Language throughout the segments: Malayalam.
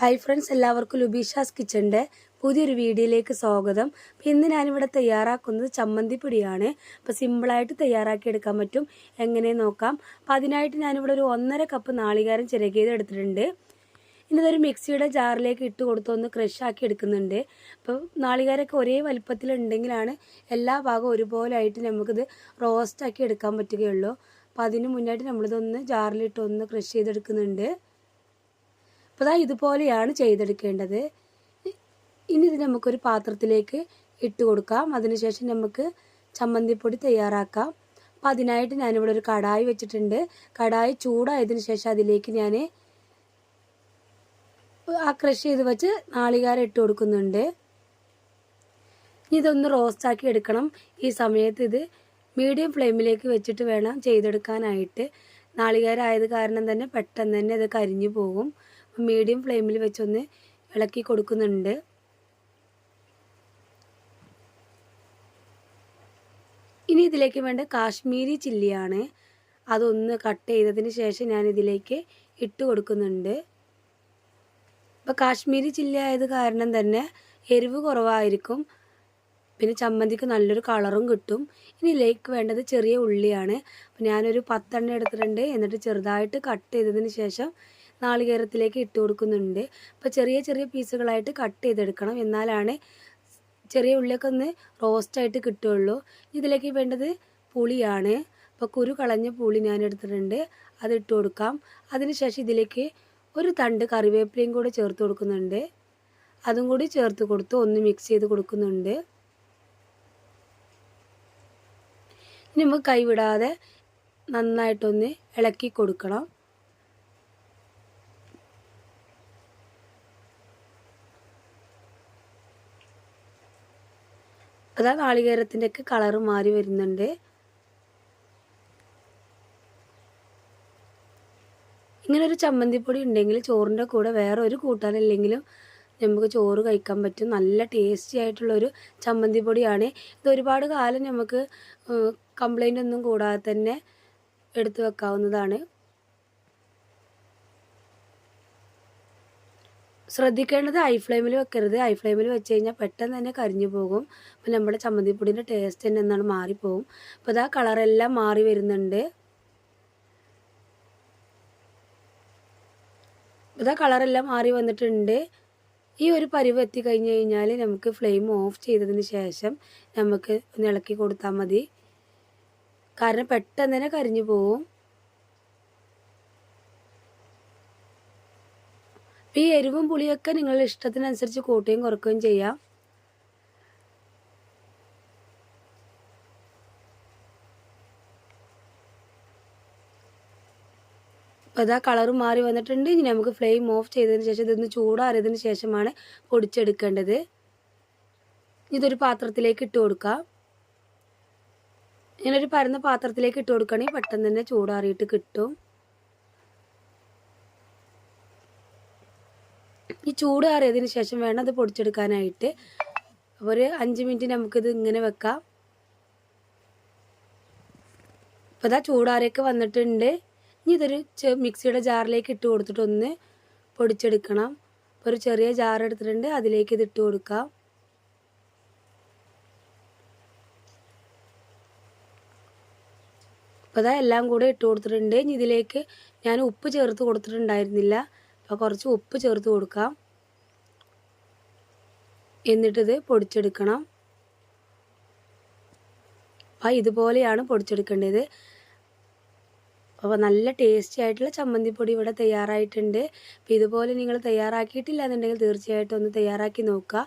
ഹായ് ഫ്രണ്ട്സ് എല്ലാവർക്കും ലുബീഷാസ് കിച്ചന്റെ പുതിയൊരു വീഡിയോയിലേക്ക് സ്വാഗതം. അപ്പം ഇന്ന് ഞാനിവിടെ തയ്യാറാക്കുന്നത് ചമ്മന്തിപ്പൊടിയാണ്. അപ്പോൾ സിമ്പിളായിട്ട് തയ്യാറാക്കി എടുക്കാൻ പറ്റും. എങ്ങനെ നോക്കാം. അപ്പം അതിനായിട്ട് ഞാനിവിടെ ഒരു ഒന്നര കപ്പ് നാളികാരം ചിരകിയത് എടുത്തിട്ടുണ്ട്. ഇനി ഇതൊരു മിക്സിയുടെ ജാറിലേക്ക് ഇട്ട് കൊടുത്ത് ഒന്ന് ക്രഷ് ആക്കി എടുക്കുന്നുണ്ട്. അപ്പോൾ നാളികാരൊക്കെ ഒരേ വലിപ്പത്തിലുണ്ടെങ്കിലാണ് എല്ലാ ഭാഗവും ഒരുപോലെ ആയിട്ട് നമുക്കിത് റോസ്റ്റ് ആക്കി എടുക്കാൻ പറ്റുകയുള്ളൂ. അപ്പോൾ അതിന് മുന്നായിട്ട് നമ്മളിതൊന്ന് ജാറിലിട്ട് ഒന്ന് ക്രഷ് ചെയ്തെടുക്കുന്നുണ്ട്. അപ്പോൾ ഇതാ ഇതുപോലെയാണ് ചെയ്തെടുക്കേണ്ടത്. ഇനി ഇത് നമുക്കൊരു പാത്രത്തിലേക്ക് ഇട്ട് കൊടുക്കാം. അതിനുശേഷം നമുക്ക് ചമ്മന്തിപ്പൊടി തയ്യാറാക്കാം. അപ്പം അതിനായിട്ട് ഞാനിവിടെ ഒരു കടായി വെച്ചിട്ടുണ്ട്. കടായി ചൂടായതിന് ശേഷം അതിലേക്ക് ഞാൻ ആ ക്രഷ് ചെയ്ത് വെച്ച് നാളികാരം ഇട്ട് കൊടുക്കുന്നുണ്ട്. ഇതൊന്ന് റോസ്റ്റാക്കി എടുക്കണം. ഈ സമയത്ത് ഇത് മീഡിയം ഫ്ലെയിമിലേക്ക് വെച്ചിട്ട് വേണം ചെയ്തെടുക്കാനായിട്ട്. നാളികേരം കാരണം തന്നെ പെട്ടെന്ന് തന്നെ ഇത് കരിഞ്ഞു പോകും. മീഡിയം ഫ്ലെയിമിൽ വെച്ചൊന്ന് ഇളക്കി കൊടുക്കുന്നുണ്ട്. ഇനി ഇതിലേക്ക് വേണ്ട കാശ്മീരി ചില്ലിയാണ്. അതൊന്ന് കട്ട് ചെയ്തതിന് ശേഷം ഞാൻ ഇതിലേക്ക് ഇട്ട് കൊടുക്കുന്നുണ്ട്. അപ്പോൾ കാശ്മീരി ചില്ലി ആയത് കാരണം തന്നെ എരിവ് കുറവായിരിക്കും. പിന്നെ ചമ്മന്തിക്ക് നല്ലൊരു കളറും കിട്ടും. ഇനി ഇതിലേക്ക് വേണ്ടത് ചെറിയ ഉള്ളിയാണ്. അപ്പോൾ ഞാനൊരു പത്തെണ്ണം എടുത്തിട്ടുണ്ട്. എന്നിട്ട് ചെറുതായിട്ട് കട്ട് ചെയ്തതിന് ശേഷം നാളികേരത്തിലേക്ക് ഇട്ട് കൊടുക്കുന്നുണ്ട്. അപ്പോൾ ചെറിയ ചെറിയ പീസുകളായിട്ട് കട്ട് ചെയ്തെടുക്കണം. എന്നാലാണ് ചെറിയ ഉള്ളിയൊക്കെ ഒന്ന് റോസ്റ്റായിട്ട് കിട്ടുകയുള്ളൂ. ഇതിലേക്ക് വേണ്ടത് പുളിയാണ്. അപ്പോൾ കുരു കളഞ്ഞ പുളി ഞാൻ എടുത്തിട്ടുണ്ട് അത് ഇട്ട് കൊടുക്കാം. അതിനുശേഷം ഇതിലേക്ക് ഒരു തണ്ട് കറിവേപ്പിലയും കൂടെ ചേർത്ത് കൊടുക്കുന്നുണ്ട്. അതും കൂടി ചേർത്ത് കൊടുത്ത് ഒന്ന് മിക്സ് ചെയ്ത് കൊടുക്കുന്നുണ്ട്. ഇനി നമുക്ക് കൈവിടാതെ നന്നായിട്ടൊന്ന് ഇളക്കി കൊടുക്കണം. അതാ നാളികേരത്തിന്റെയൊക്കെ കളറ് മാറി വരുന്നുണ്ട്. ഇങ്ങനൊരു ചമ്മന്തിപ്പൊടി ഉണ്ടെങ്കിൽ ചോറിന്റെ കൂടെ വേറെ ഒരു കൂട്ടാനില്ലെങ്കിലും നമുക്ക് ചോറ് കഴിക്കാൻ പറ്റും. നല്ല ടേസ്റ്റി ആയിട്ടുള്ളൊരു ചമ്മന്തിപ്പൊടിയാണ്. ഇത് ഒരുപാട് കാലം നമുക്ക് കംപ്ലൈന്റ് ഒന്നും കൂടാതെ തന്നെ എടുത്തു വെക്കാവുന്നതാണ്. ശ്രദ്ധിക്കേണ്ടത് ഹൈ ഫ്ലെയിമിൽ വെക്കരുത്. ഹൈ ഫ്ലെയിമിൽ വെച്ച് കഴിഞ്ഞാൽ പെട്ടെന്ന് തന്നെ കരിഞ്ഞു പോകും. അപ്പോൾ നമ്മുടെ ചമ്മന്തിപ്പൊടിന്റെ ടേസ്റ്റ് തന്നെ എന്നാണ് മാറിപ്പോകും അപ്പോൾ ഇതാ കളറെല്ലാം മാറി വരുന്നുണ്ട്. ഇതാ കളറെല്ലാം മാറി വന്നിട്ടുണ്ട്. ഈ ഒരു പരിവ് എത്തിക്കഴിഞ്ഞ് കഴിഞ്ഞാൽ നമുക്ക് ഫ്ലെയിം ഓഫ് ചെയ്തതിന് ശേഷം നമുക്ക് ഒന്ന് ഇളക്കി കൊടുത്താൽ മതി. കാരണം പെട്ടെന്ന് തന്നെ കരിഞ്ഞു പോവും. ഈ എരിവും പുളിയൊക്കെ നിങ്ങളുടെ ഇഷ്ടത്തിനനുസരിച്ച് കൂട്ടുകയും കുറക്കുകയും ചെയ്യാം. അപ്പോൾ ഇതാ കളർ മാറി വന്നിട്ടുണ്ട്. ഇനി നമുക്ക് ഫ്ലെയിം ഓഫ് ചെയ്തതിന് ശേഷം ഇതൊന്ന് ചൂടാറിയതിന് ശേഷമാണ് പൊടിച്ചെടുക്കേണ്ടത്. ഇതൊരു പാത്രത്തിലേക്ക് ഇട്ട് കൊടുക്കാം. ഇങ്ങനൊരു പരന്ന പാത്രത്തിലേക്ക് ഇട്ട് കൊടുക്കുകയാണെങ്കിൽ പെട്ടെന്ന് തന്നെ ചൂടാറിയിട്ട് കിട്ടും. ഈ ചൂട് കയറിയതിന് ശേഷം വേണം അത് പൊടിച്ചെടുക്കാനായിട്ട്. അപ്പോൾ ഒരു അഞ്ച് മിനിറ്റ് നമുക്കിത് ഇങ്ങനെ വെക്കാം. അപ്പോൾ ഇതാ ചൂടാറിയൊക്കെ വന്നിട്ടുണ്ട്. ഇനി ഇതൊരു മിക്സിയുടെ ജാറിലേക്ക് ഇട്ട് കൊടുത്തിട്ട് ഒന്ന് പൊടിച്ചെടുക്കണം. അപ്പോൾ ഒരു ചെറിയ ജാർ എടുത്തിട്ടുണ്ട്. അതിലേക്ക് ഇത് ഇട്ട് കൊടുക്കാം. അപ്പോൾ അതാ എല്ലാം കൂടെ ഇട്ട് കൊടുത്തിട്ടുണ്ട്. ഇനി ഇതിലേക്ക് ഞാൻ ഉപ്പ് ചേർത്ത് കൊടുത്തിട്ടുണ്ടായിരുന്നില്ല. അപ്പോൾ കുറച്ച് ഉപ്പ് ചേർത്ത് കൊടുക്കാം. എന്നിട്ടിത് പൊടിച്ചെടുക്കണം. അപ്പോൾ ഇതുപോലെയാണ് പൊടിച്ചെടുക്കേണ്ടത്. അപ്പോൾ നല്ല ടേസ്റ്റി ആയിട്ടുള്ള ചമ്മന്തിപ്പൊടി ഇവിടെ തയ്യാറായിട്ടുണ്ട്. അപ്പോൾ ഇതുപോലെ നിങ്ങൾ തയ്യാറാക്കിയിട്ടില്ല എന്നുണ്ടെങ്കിൽ തീർച്ചയായിട്ടും ഒന്ന് തയ്യാറാക്കി നോക്കുക.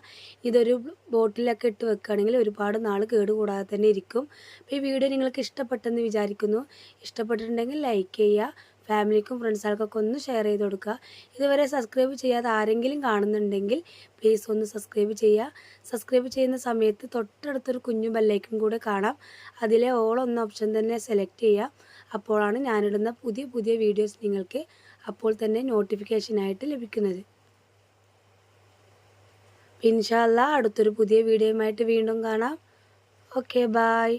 ഇതൊരു ബോട്ടിലൊക്കെ ഇട്ട് വെക്കുകയാണെങ്കിൽ ഒരുപാട് നാൾ കേടുകൂടാതെ തന്നെ ഇരിക്കും. അപ്പോൾ ഈ വീഡിയോ നിങ്ങൾക്ക് ഇഷ്ടപ്പെട്ടെന്ന് വിചാരിക്കുന്നു. ഇഷ്ടപ്പെട്ടിട്ടുണ്ടെങ്കിൽ ലൈക്ക് ചെയ്യുക. ഫാമിലിക്കും ഫ്രണ്ട്സുകൾക്കൊക്കെ ഒന്ന് ഷെയർ ചെയ്ത് കൊടുക്കുക. ഇതുവരെ സബ്സ്ക്രൈബ് ചെയ്യാതെ ആരെങ്കിലും കാണുന്നുണ്ടെങ്കിൽ പ്ലീസ് ഒന്ന് സബ്സ്ക്രൈബ് ചെയ്യുക. സബ്സ്ക്രൈബ് ചെയ്യുന്ന സമയത്ത് തൊട്ടടുത്തൊരു കുഞ്ഞു ബെല്ലൈക്കും കൂടെ കാണാം. അതിലെ ഓൾ എന്ന ഓപ്ഷൻ തന്നെ സെലക്ട് ചെയ്യുക. അപ്പോഴാണ് ഞാനിടുന്ന പുതിയ പുതിയ വീഡിയോസ് നിങ്ങൾക്ക് അപ്പോൾ തന്നെ നോട്ടിഫിക്കേഷനായിട്ട് ലഭിക്കുന്നത്. ഇൻഷാല്ല അടുത്തൊരു പുതിയ വീഡിയോയുമായിട്ട് വീണ്ടും കാണാം. Okay bye